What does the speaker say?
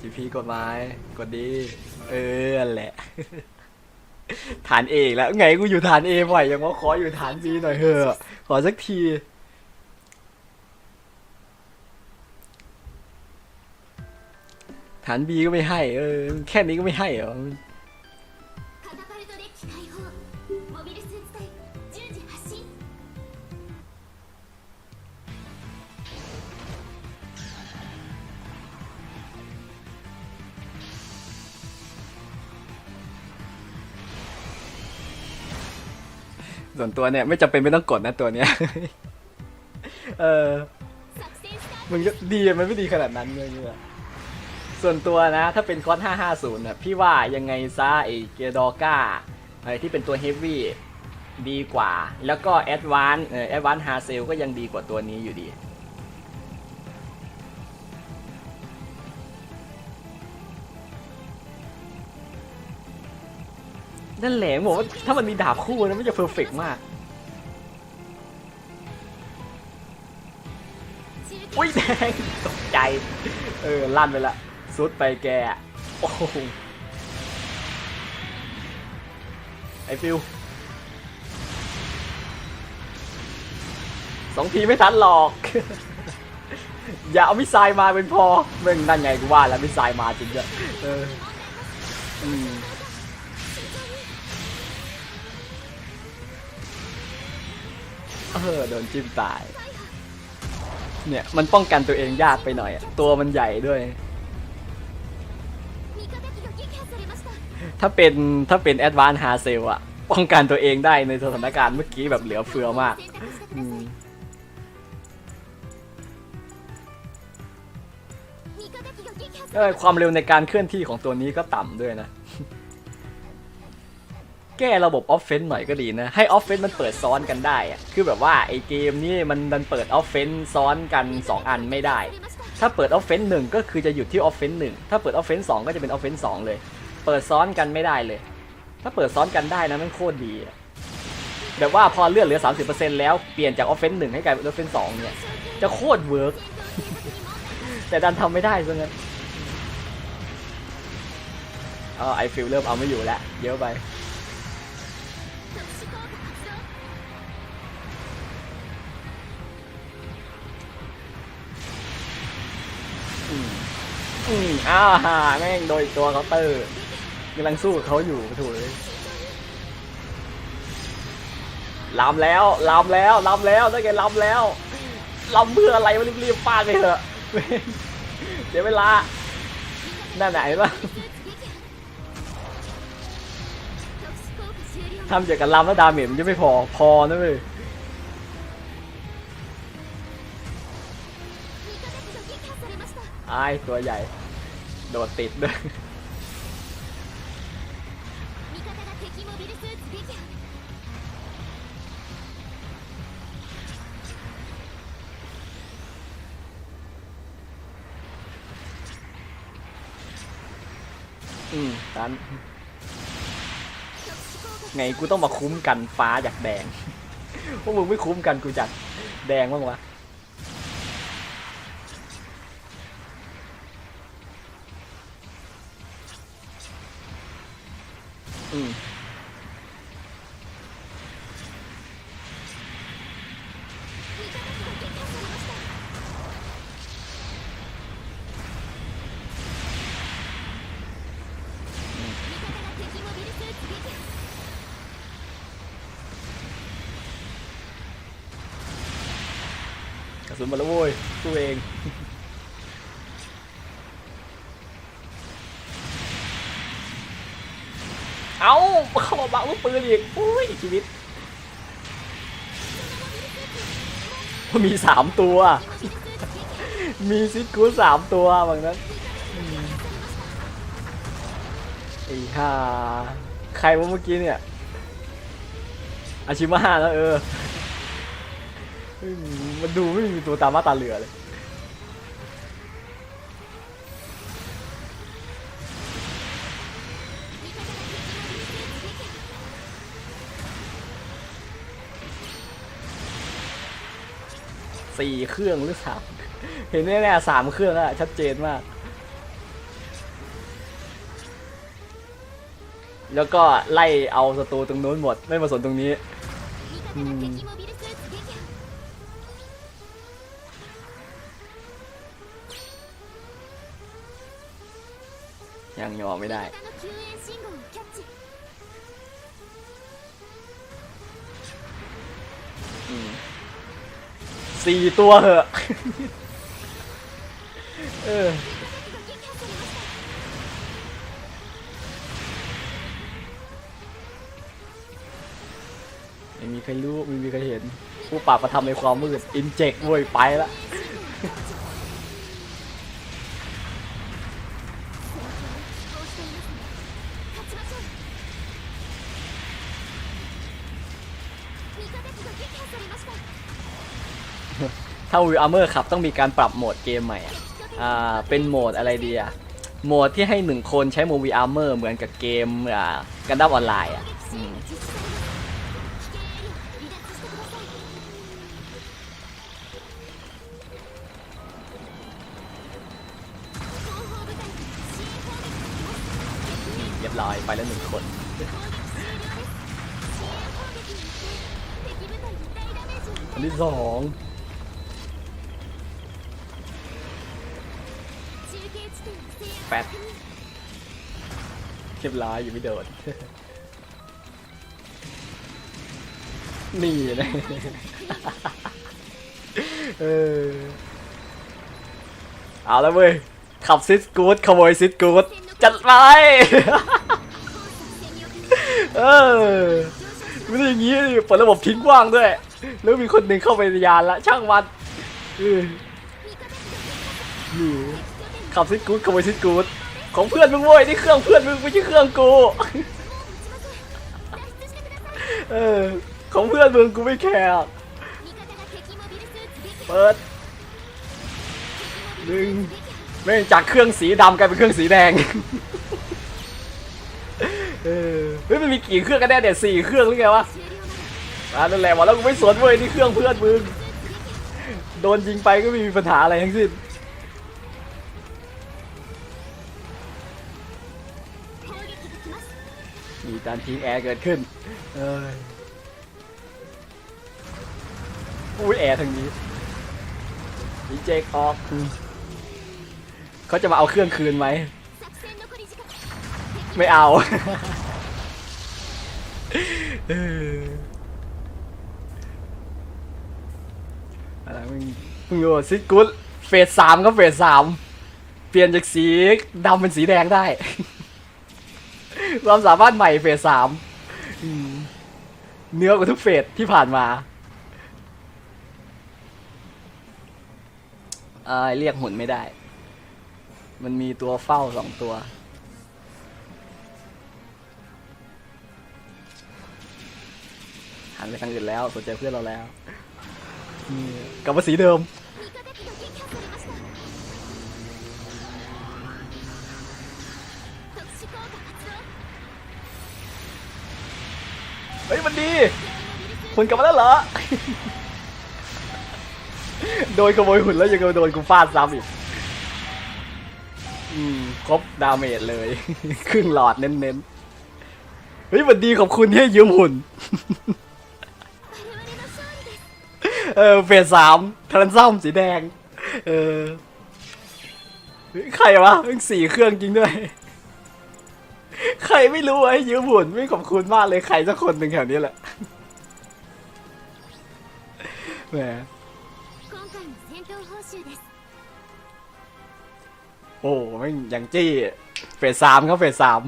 จีพีกดไม้กดดี เออแหละ ฐานเอกแล้ว ไงกูอยู่ฐานเอบ่อยยังว่าขออยู่ฐานบีหน่อยเถอะขอสักทีฐานบีก็ไม่ให้ เออ แค่นี้ก็ไม่ให้เหรอ ส่วนตัวเนี่ยไม่จำเป็นไม่ต้องกดนะตัวเนี้ย เออมึงก็ดีมันไม่ดีขนาดนั้นเลยเนี่ยส่วนตัวนะ ถ้าเป็นคอส550เนี่ยพี่ว่ายังไงซะไอเกียดอก้าไอที่เป็นตัวเฮฟวี่ดีกว่า แล้วก็แอดวานเออแอดวานฮาเซลก็ยังดีกว่าตัวนี้อยู่ดี นั่นแหละผมว่าถ้ามันมีดาบคู่นะมันจะเพอร์เฟกมากอุ้ยแดงตกใจ เออ ลั่นไปละซุดไปแก โอ้โหไอฟิวสองทีไม่ทันหรอก อย่าเอามิสไซล์มาเป็นพอเม่งนั่นไงกูว่าแล้วมิสไซล์มาจริงด้วยเอออืม ออโดนจิ้มตาย เนี่ยมันป้องกันตัวเองยากไปหน่อยตัวมันใหญ่ด้วย ถ้าเป็นถ้าเป็นแอดวานฮาเซลอะป้องกันตัวเองได้ในสถานการณ์เมื่อกี้แบบเหลือเฟือมากอืมเความเร็วในการเคลื่อนที่ของตัวนี้ก็ต่ำด้วยนะ แก้ระบบออฟเฟนส์หน่อยก็ดีนะ ให้ออฟเฟนส์มันเปิดซ้อนกันได้คือแบบว่าไอเกมนี้มันมันเปิดออฟเฟนส์ซ้อนกัน 2 อันไม่ได้ ถ้าเปิดออฟเฟนหนึ่งก็คือจะหยุดที่ออฟเฟนหนึ่งถ้าเปิดออฟเฟนสองก็จะเป็นออฟเฟนสองเลย เปิดซ้อนกันไม่ได้เลย ถ้าเปิดซ้อนกันได้นะมันโคตรดีแบบว่าพอเลือดเหลือ 30%แล้วเปลี่ยนจากออฟเฟนหนึ่งให้กลายเป็นออฟเฟนสองเนี่ยจะโคตรเวิร์กแต่ดันทำไม่ได้ซะงั้นอ๋อไอฟิลเริ่มเอาไม่อยู่แล้วเยอะไป อืมอ้าแม่งโดยตัวเคาเตอร์กำลังสู้กับเขาอยู่ถูกเลยลำแล้วลำแล้วลำแล้วได้แกลำแล้วลำเพื่ออะไรวะรีบๆฟาดไปเถอะเดี๋ยวเวลาหน้าไหนบ้างทำเกี่ยวกับลำแล้วดาเมจยังไม่พอพอนะเว้ย ไอ้ตัวใหญ่ โดดติดด้วยอืมตันไงกูต้องมาคุ้มกันฟ้าจากแดง พวกมึงไม่คุ้มกันกูจากแดงบ้างวะ ừ. cả xuống mà lỗ ôi tôi về เองเอาเข้ามาบังลูกปืนอีกอุ้ยชีวิตมีสามตัว มีซิกูสามตัวบางนั้นไอ้ห่าใครวะเมื่อกี้เนี่ย อาชิมาแล้วเออมมันดูไม่มีตัวตามมาตาเหลือเลย สี่เครื่องหรือสามเห็นแน่ๆสามเครื่องอะชัดเจนมาก แล้วก็ไล่เอาศัตรูตรงนู้นหมด ไม่มาสนตรงนี้ยังยอมไม่ได้ สี่ตัวเหอะเออไม่มีใครรู้ไม่มีใครเห็นผู้ปราบมาทำในความมืด อินเจกเว้ยไปละ ถ้าวิวอาร์เมอร์ขับต้องมีการปรับโหมดเกมใหม่อ่าเป็นโหมดอะไรดีอะโหมดที่ให้หนึ่งคนใช้โมวีอาร์เมอร์เหมือนกับเกมอ่ากันดับออนไลน์อะเรียบร้อยไปแล้วหนึ่งคนอันที่สอง แปดเรียบร้อยอยู่ไม่โดนนี่นะเออเอาแล้วเว้ยขับซิสกูดขโมยซิสกูดจัดไปเออไม่ได้อย่างงี้เปิดระบบทิ้งว่างด้วย แล้วมีคนหนึ่งเข้าไปในยานละช่างมันเออ ขับซิดกูดขโมยซิดกูดของเพื่อนมึงโว้ยนี่เครื่องเพื่อนมึงไม่ใช่เครื่องกูเออของเพื่อนมึงกูไม่แคร์เปิดหนึ่งไม่จากเครื่องสีดำกลายเป็นเครื่องสีแดงเออเฮ้ยมันมีกี่เครื่องกันแน่เดี๋ยวสี่เครื่องหรือไงวะนั่นแหละวะแล้วกูไม่สนเว้ยนี่เครื่องเพื่อนมึงโดนยิงไปก็ไม่มีปัญหาอะไรทั้งสิ้น มีการทิ้งแอร์เกิดขึ้น เอ้ยอ้ยแอร์ทางนี้ดีเจคออกเขาจะมาเอาเครื่องคืนไหม ไม่เอา อะไรมึงมึงโยซิกุลเฟสสามก็เฟสสามเปลี่ยนจากสีดำเป็นสีแดงได้ ความสามารถใหม่เฟสสามเนื้อกว่าทุกเฟสที่ผ่านมาเออเรียกหุ่นไม่ได้ มันมีตัวเฝ้าสองตัว หันไปทางอื่นแล้วสนใจเพื่อนเราแล้วกลับมาสีเดิม ดีคุณกลับมาแล้วเหรอ โดนขโมยหุ่นแล้วยังโดนกูฟาดซ้ำอีก อืม ครบดาเมจเลย ครึ่งหลอดเน้นๆ เฮ้ยวันดีขอบคุณที่ยืมหุ่น เออเฟสสามทรันซัมสีแดง เออ ใครวะสี่เครื่องจริงด้วย ใครไม่รู้ไอ้ยืมหุ่นไม่ขอบคุณมากเลยใครสักคนหนึ่งแถวนี้แหละแหมโอ้ไม่ยังจี้เฟสสามเขาเฟสสาม